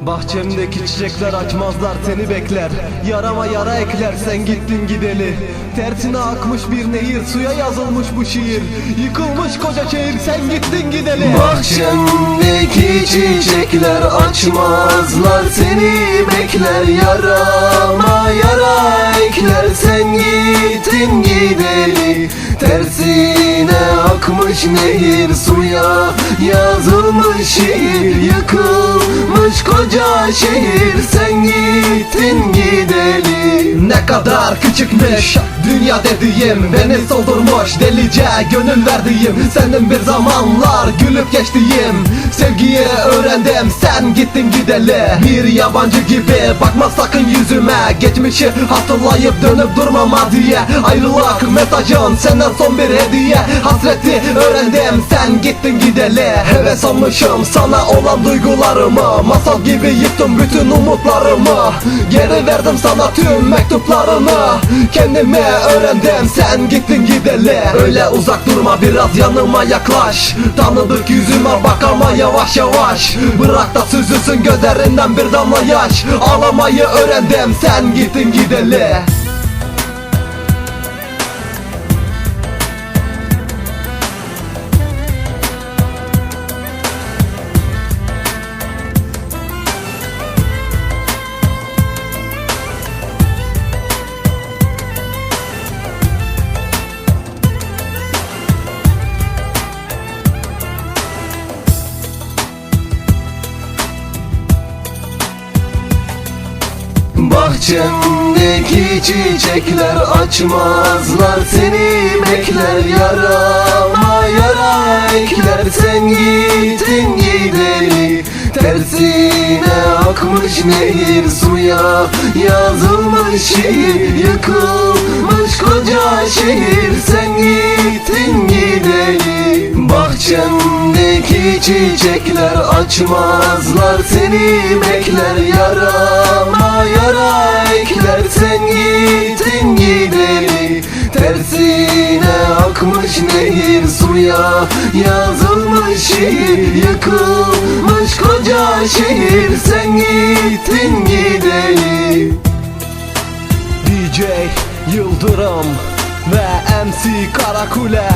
Bahçemdeki çiçekler açmazlar seni bekler. Yarama yara ekler sen gittin gideli. Tersine akmış bir nehir suya yazılmış bu şiir. Yıkılmış koca şehir sen gittin gideli. Bahçemdeki çiçekler açmazlar seni bekler. Yarama yara ekler sen gittin gideli. Akmış nehir suya yazılmış şiir Yıkılmış koca şehir. Sen gittin gideli Ne kadar küçükmüş dünya dediğim Beni soldurmuş delice gönül verdiğim. Senin bir zamanlar gülüp geçtiğim. Sevgiyi öğrendim sen gittin gideli Bir yabancı gibi bakma sakın yüzüme. Geçmişi hatırlayıp dönüp durmama diye. Ayrılık mesajın senden son bir hediye. Hasreti öğrendim sen gittin gideli Heves olmuşum sana olan duygularımı Masal gibi yıktım bütün umutlarımı. Geri verdim sana tüm mektuplarını. Kendimi öğrendim sen gittin gideli. Öyle uzak durma biraz yanıma yaklaş. Tanıdık yüzüme bak ama yavaş yavaş. Bırak da süzülsün gözlerinden bir damla yaş. Ağlamayı öğrendim sen gittin gideli Bahçemdeki çiçekler açmazlar seni bekler Yarama yara ekler sen gittin gideli Tersine akmış nehir suya yazılmış şiir Yıkılmış koca şehir. Sen gittin gideli Bahçemdeki çiçekler açmazlar seni bekler Yarama suya yazılmış şiir Yıkılmış koca şehir. Sen gittin gideli DJ Yıldırım ve MC Karakule